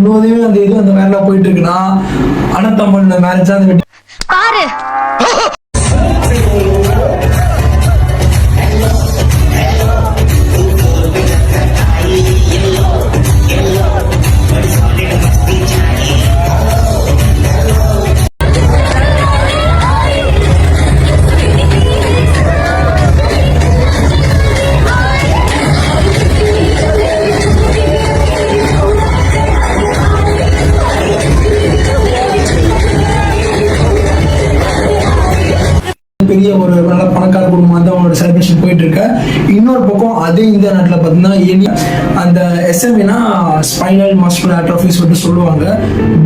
முழுவதுமே அந்த இது அந்த மாதிரிலாம் போயிட்டு இருக்குன்னா அனத்தம்மன் மேரேஜ் அந்த பாரு. குடும்பம் செலிப்ரேஷன் போயிட்டு இருக்கு இன்னொரு பக்கம் அதே இந்த நாட்டில் பார்த்தீங்கன்னா அந்த எஸ்எம்ஏனா ஸ்பைனல் மஸ்குலர் ஆட்ரோஃபி சொல்லிட்டு சொல்லுவாங்க.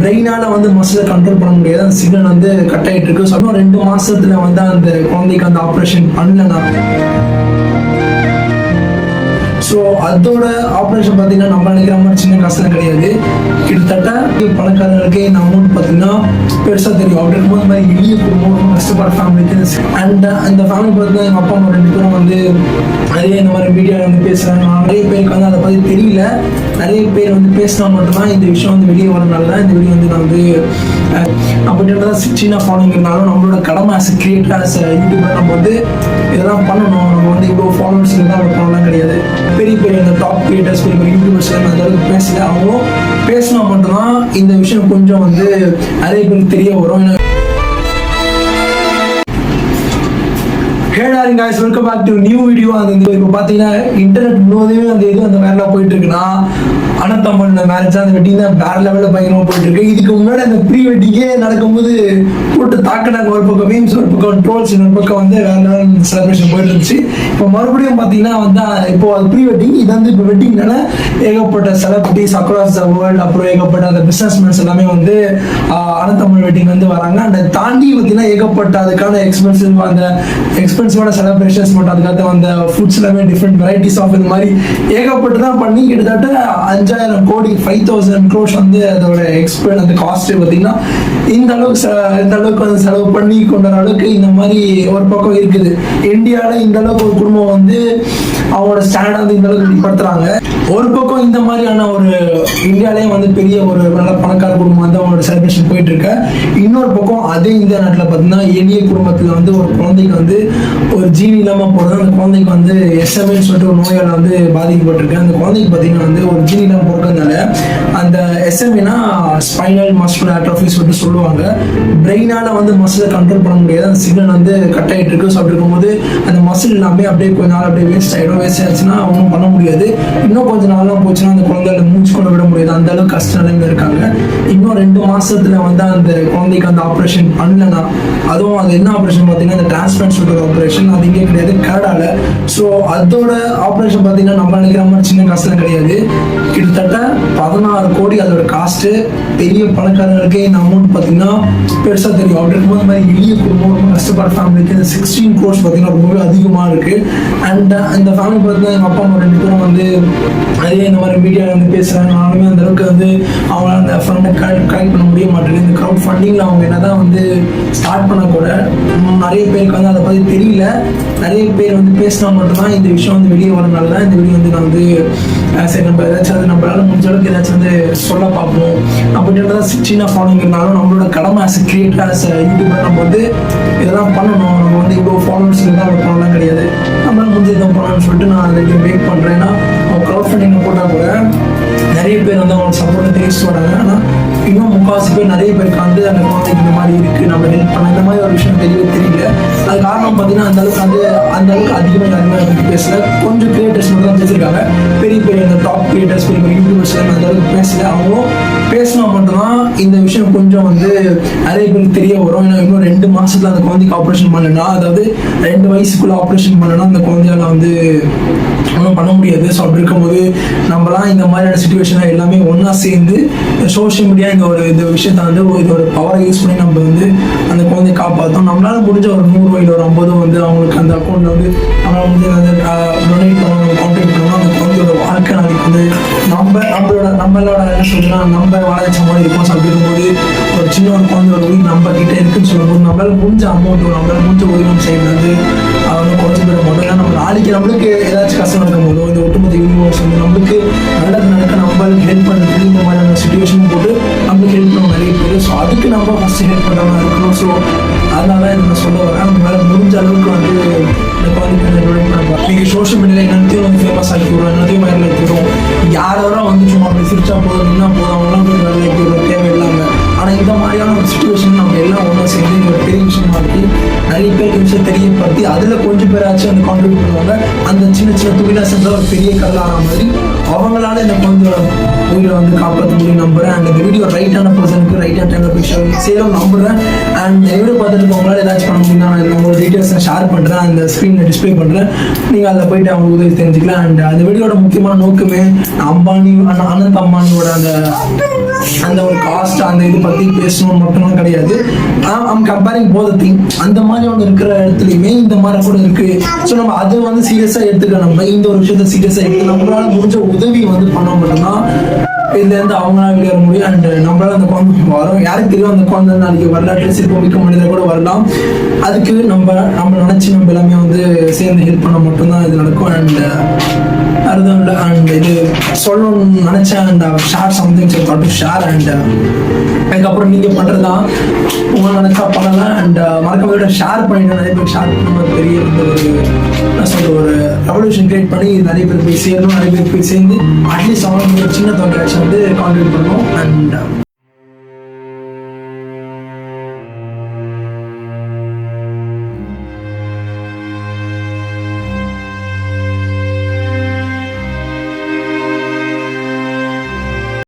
பிரெயினால வந்து மசிலை கண்ட்ரோல் பண்ண முடியாது. அந்த சிக்னல் வந்து கட் ஆகிட்டு இருக்கு ஸோ இன்னும் ரெண்டு மாசத்துல வந்து அந்த குழந்தைக்கு அந்த ஆப்ரேஷன் பண்ணலன்னா ஸோ அதோட ஆப்ரேஷன் பார்த்தீங்கன்னா நம்ம நினைக்கிற மாதிரி சின்ன காசுலாம் கிடையாது. கிட்டத்தட்ட பணக்காரர்களுக்கு இந்த அமௌண்ட் பார்த்தீங்கன்னா பெருசாக தெரியும். அப்படி இருக்கும்போது மாதிரி எளிய குடும்பம் ரொம்ப கஷ்டப்படுற ஃபேமிலிக்கு அண்ட் அந்த ஃபேமிலி பார்த்தீங்கன்னா எங்கள் அப்பா அம்மா ரெண்டு பேரும் வந்து நிறைய இந்த மாதிரி மீடியாவில் வந்து பேசுகிறாங்க நிறைய பேருக்கு வந்து அதை பற்றி தெரியல. நிறைய பேர் வந்து பேசினா மட்டும்தான் இந்த விஷயம் வந்து வெளியே வரனால தான் இந்த வீடியோ வந்து நான் வந்து அப்படின்றத சின்ன ஃபாலோங்கிறனாலும் நம்மளோட கடமை ஆஸ் கிரியேட்டர் ஆஸ் யூடியூபர் நம்ம வந்து இதெல்லாம் பண்ணணும். நம்ம வந்து இவ்வளோ ஃபாலோவர்ஸ் இருந்தால் பண்ணலாம் கிடையாது. பெரிய பெரிய இந்த டாப் கிரியேட்டர்ஸ் பெரிய பெரிய யூடியூபர்ஸ் அந்த அளவுக்கு பேசல. அவங்களும் பேசினா மட்டும்தான் இந்த விஷயம் கொஞ்சம் வந்து நிறைய பேருக்கு தெரிய வரும். ஏன்னா ஹேடாரிங் guys welcome back to new video அந்த இப்போ பார்த்தீங்கன்னா இன்டர்நெட் முழுவதுமே அந்த இது அந்த மாதிரிலாம் போயிட்டு இருக்குன்னா அனத்தம்மன் மேரேஜ் அந்த வெட்டிங் தான் வேற லெவலில் பயங்கரமாக போயிட்டு இருக்கு இதுக்கு முன்னாடி அந்த ப்ரீ வெட்டிங்கே நடக்கும்போது போட்டு தாக்கினாங்க ஒரு பக்கம் மீம்ஸ் ஒரு பக்கம் ட்ரோல்ஸ் ஒரு பக்கம் வந்து வேற லெவல் செலிப்ரேஷன் போயிட்டு இருந்துச்சு இப்போ மறுபடியும் பார்த்தீங்கன்னா வந்து இப்போ அது ப்ரீ வெட்டிங் இது வந்து இப்போ வெட்டிங்னால ஏகப்பட்ட செலிபிரிட்டிஸ் அக்ராஸ் த வேர்ல்டு அப்புறம் ஏகப்பட்ட அந்த பிஸ்னஸ்மேன்ஸ் எல்லாமே வந்து அனந்தமிழ் வெட்டிங் வந்து வராங்க. அந்த தாண்டி பார்த்தீங்கன்னா ஏகப்பட்ட அதுக்கான எக்ஸ்பென்சிவ் அந்த எக்ஸ்பென்சிவான செலிப்ரேஷன்ஸ் மட்டும் அதுக்காக அந்த ஃபுட்ஸ் எல்லாமே டிஃப்ரெண்ட் வெரைட்டிஸ் ஆஃப் இந்த மாதிரி ஏகப்பட்டு தான் பண்ணி கிட்டத்தட்ட அஞ்சாயிரம் கோடி ஃபைவ் தௌசண்ட் க்ரோஸ் வந்து அதோட எக்ஸ்பென் அந்த காஸ்ட் பார்த்தீங்கன்னா இந்த அளவுக்கு இந்த அளவுக்கு வந்து செலவு பண்ணி கொண்ட அளவுக்கு இந்த மாதிரி ஒரு பக்கம் இருக்குது. இந்தியாவில் இந்த அளவுக்கு ஒரு குடும்பம் வந்து அவங்களோட ஸ்டாண்டர்ட் வந்து இந்த அளவுக்கு வெளிப்படுத்துறாங்க. ஒரு பக்கம் இந்த மாதிரியான ஒரு இந்தியாலயே வந்து பெரிய ஒரு நல்ல பணக்கார குடும்பம் வந்து அவங்களோட செலிப்ரேஷன் போயிட்டு இருக்கு இன்னொரு பக்கம் அதே இந்திய நாட்டில் பார்த்தீங்கன்னா எளிய குடும்பத்தில் வந்து ஒரு குழந்தைக்கு வந்து ஒரு ஜீனி இல்லாமல் போகிறது அந்த குழந்தைக்கு வந்து எஸ்எம்எல் சொல்லிட்டு ஒரு நோயால் வந்து பாதிக்கப்பட்டிருக்கு. அந்த குழந்தைக்கு பார்த்தீங்கன்னா வந்து ஒரு ஜீனி இல்லாமல் பிறக்கிறதுனால எஸ்எம்ஏனா ஸ்பைனல் மஸ்குலர் ஆட்ரோஃபி சொல்லிட்டு சொல்லுவாங்க. பிரெயினால் வந்து மசிலை கண்ட்ரோல் பண்ண முடியாது. அந்த சிக்னல் வந்து கட் ஆகிட்டு இருக்கு ஸோ அப்படி இருக்கும்போது அந்த மசில் எல்லாமே அப்படியே கொஞ்ச நாள் அப்படியே வேஸ்ட் ஆகிடும் வேஸ்ட் ஆயிடுச்சுன்னா ஒன்றும் பண்ண முடியாது. இன்னும் கொஞ்ச நாளாக போச்சுன்னா அந்த குழந்தைகளை மூச்சு கொண்டு விட முடியாது. அந்த அளவுக்கு கஷ்ட நிலைமையில் இருக்காங்க. இன்னும் ரெண்டு மாசத்துல வந்து அந்த குழந்தைக்கு அந்த ஆப்ரேஷன் பண்ணலனா அதுவும் அது என்ன ஆப்ரேஷன் பார்த்தீங்கன்னா அந்த டிரான்ஸ்பிளான்ட் சொல்ற ஆப்ரேஷன் அது இங்கே கிடையாது. கனடால. ஸோ அதோட ஆப்ரேஷன் பார்த்தீங்கன்னா நம்ம நினைக்கிற மாதிரி சின்ன காசுலாம் கிடையாது. கிட்டத்தட்ட பதினாறு கோடி அதோட காஸ்ட்டு பெரிய பணக்காரர்களுக்கு இந்த அமௌண்ட் பார்த்தீங்கன்னா பெருசாக தெரியும். அப்படி இருக்கும்போது போது மாதிரி எளிய குடும்பம் ரொம்ப கஷ்டப்படுற ஃபேமிலிக்கு இந்த சிக்ஸ்டீன் கோர்ஸ் பார்த்தீங்கன்னா ரொம்பவே அதிகமாக இருக்கு. அண்ட் uh, இந்த ஃபேமிலி பார்த்தீங்கன்னா எங்கள் அப்பா அம்மா ரெண்டு பேரும் வந்து நிறைய இந்த மாதிரி மீடியாவில் வந்து பேசுகிறாங்க நானுமே அந்த அளவுக்கு வந்து அவங்களால அந்த ஃபண்டை கலெக்ட் கலெக்ட் பண்ண முடிய மாட்டேங்குது. இந்த க்ரௌட் ஃபண்டிங்கில் அவங்க என்னதான் வந்து ஸ்டார்ட் பண்ண கூட நிறைய பேருக்கு வந்து அதை பற்றி தெரியல. நிறைய பேர் வந்து பேசினா மட்டும்தான் இந்த விஷயம் வந்து வெளியே வரனால தான் இந்த வீடியோ வந்து நான் வந்து சரி நம்ம ஏதாச்சும் அது நம்மளால முடிஞ்ச அளவுக்கு ஏதாச்சும் வந்து சொல்ல பார்ப்போம். அப்படின்றத சின்ன ஃபாலோங்கிறனாலும் நம்மளோட கடமை ஆஸ் கிரியேட்டர் ஆஸ் யூடியூபர் நம்ம வந்து இதெல்லாம் பண்ணணும். நம்ம வந்து இவ்வளோ ஃபாலோவர்ஸ் தான் பண்ணலாம் கிடையாது. நம்மளால முடிஞ்ச இதை பண்ணலாம்னு சொல்லிட்டு நான் அதை வெயிட் பண்ணுறேன் ஏன்னா அவங்க க்ரௌட் ஃபண்டிங் போட்டால் கூட நிறைய பேர் வந்து அவங்க சப்போர்ட் தெரிவிச்சு வராங்க. ஆனால் பாசிபிள் பேர் நிறைய பேருக்கு வந்து அந்த குழந்தைக்கு இந்த மாதிரி இருக்கு நம்ம ஹெல்ப் பண்ண இந்த மாதிரி ஒரு விஷயம் தெரியவே தெரியல. அது காரணம் பார்த்தீங்கன்னா அந்த அளவுக்கு வந்து அந்த அளவுக்கு அதிகமாக யாருமே வந்து பேசல. கொஞ்சம் கிரியேட்டர்ஸ் மட்டும் தான் பேசியிருக்காங்க. பெரிய பெரிய அந்த டாப் கிரியேட்டர்ஸ் பெரிய பெரிய யூடியூபர்ஸ் அந்த அளவுக்கு பேசல. அவங்களும் பேசினா மட்டும்தான் இந்த விஷயம் கொஞ்சம் வந்து நிறைய பேருக்கு தெரிய வரும். ஏன்னா இன்னும் ரெண்டு மாசத்துல அந்த குழந்தைக்கு ஆப்ரேஷன் பண்ணனா அதாவது ரெண்டு வயசுக்குள்ள ஆப்ரேஷன் பண்ணனா அந்த குழந்தையால வந்து ஒன்றும் பண்ண முடியாது. ஸோ அப்படி இருக்கும்போது நம்மலாம் இந்த மாதிரியான சுச்சுவேஷனை எல்லாமே ஒன்றா சேர்ந்து சோஷியல் மீடியா இந்த ஒரு இந்த விஷயத்தை வந்து இதோட இது ஒரு பவரை யூஸ் பண்ணி நம்ம வந்து அந்த குழந்தைய காப்பாற்றோம் நம்மளால முடிஞ்ச ஒரு நூறு இல்லை ஒரு ஐம்பதும் வந்து அவங்களுக்கு அந்த அக்கௌண்ட்ல வந்து அவங்க வந்து அந்த டொனேட் பண்ணுவோம் கான்டாக்ட் நடக்க நாளைக்கு வந்து நம்ம நம்மளோட நம்மளோட என்ன சொல்லுன்னா நம்ம வாழ மாதிரி இருக்கும் ஸோ ஒரு சின்ன ஒரு குழந்தை ஒரு உயிர் நம்ம கிட்ட இருக்குன்னு சொல்லும்போது நம்மளால முடிஞ்ச அமௌண்ட் நம்மளால முடிஞ்ச உயிரும் செய்யறது அவனை குறைச்சி பெற மாட்டோம் ஏன்னா நம்ம நாளைக்கு நம்மளுக்கு ஏதாச்சும் கஷ்டம் இருக்கும் போதோ இந்த ஒட்டுமொத்த யூனிவர்ஸ் வந்து நம்மளுக்கு நல்லது நடக்க நம்மளுக்கு ஹெல்ப் பண்ணுறது இந்த மாதிரியான சுச்சுவேஷன் போட்டு நம்மளுக்கு ஹெல்ப் பண்ண நிறைய பேர். ஸோ அதுக்கு நம்ம ஃபஸ்ட்டு ஹெல்ப் பண்ணுறவங்க இருக்கணும். ஸோ அதனால நான் சொல்ல வரேன் நம்மளால முடிஞ்ச அளவுக்கு வந்து இந்த குழந்தைக்கு நீங்கள் சோஷியல் மீடியாவில் என்னத்தையும் வந்து ஃபேமஸ் ஆகி விடுவோம் என்னத்தையும் வைரல் ஆக்கி யாரெல்லாம் வந்து சும்மா அப்படி சிரிச்சா போதும் நின்னா போதும் அவங்களாம் போய் வைரல் ஆக்கி தேவையில்லாமல் ஆனால் இந்த மாதிரியான ஒரு சுச்சுவேஷன் நம்ம எல்லாம் ஒன்றா சேர்ந்து இது ஒரு பெரிய விஷயம் தெரியப்படுத்தி அதில் கொஞ்சம் பேராச்சும் வந்து கான்ட்ரிபியூட் பண்ணுவாங்க. அந்த சின்ன சின்ன துணிலாம் செஞ்சால் ஒரு பெரிய கல்லாக மாதிரி அவங்களால இந்த குழந்தையோட உயிரை வந்து காப்பாற்ற முடியும் நம்புறேன். அண்ட் இந்த வீடியோ ரைட்டான பர்சனுக்கு ரைட்டான டைமில் போய் ஷேர் சேரும் நம்புறேன். அண்ட் எவ்வளோ பார்த்துட்டு உங்களால் ஏதாச்சும் பண்ண முடியும்னா நான் உங்களோட டீட்டெயில்ஸ் ஷேர் பண்ணுறேன் அந்த ஸ்க்ரீனில் டிஸ்ப்ளே பண்ணுறேன் நீங்கள் அதில் போயிட்டு அவங்க உதவி தெரிஞ்சுக்கலாம். அண்ட் அந்த வீடியோட முக்கியமான நோக்கமே அம்பானி அண்ட் அனந்த் அம்பானியோட அந்த அந்த ஒரு காஸ்ட் அந்த இது பற்றி பேசணும் மட்டும்லாம் கிடையாது. ஐம் கம்பேரிங் போத திங் அந்த மாதிரி ஒன்று இருக்கிற இடத்துலையுமே இந்த மாதிரி கூட இருக்கு. ஸோ நம்ம அதை வந்து சீரியஸாக எடுத்துக்க நம்ம இந்த ஒரு விஷயத்த சீரியஸாக எடுத்து நம்மளால முடிஞ்ச உதவி வந்து பண்ண மட்டும்தான் இதுலேருந்து அவங்களால வெளியேற முடியும். அண்ட் நம்மளால அந்த குழந்தை வரும். யாருக்கு தெரியும் அந்த குழந்தை நாளைக்கு வரலாற்று சிற்பமிக்க மனிதர் கூட வரலாம். அதுக்கு நம்ம நம்ம நினச்சி நம்ம எல்லாமே வந்து சேர்ந்து ஹெல்ப் பண்ண மட்டும்தான் இது நடக்கும். அண்ட் அதுதான் இல்லை அண்ட் இது சொல்லணும்னு நினச்சேன் and share something share and அதுக்கப்புறம் நீங்கள் பண்ணுறது தான் உங்களை நினச்சா பண்ணலாம். அண்ட் ஷேர் பண்ணிட்டு நிறைய பேர் ஷேர் பண்ணும்போது பெரிய ஒரு சொல்ற ஒரு ரெவல்யூஷன் கிரியேட் பண்ணி நிறைய பேர் போய் சேரணும் நிறைய பேர் போய் சேர்ந்து அட்லீஸ்ட் அவங்க சின்ன தொகையாச்சும் வந்து கான்ட்ரிபியூட் பண்ணுவோம் அண்ட்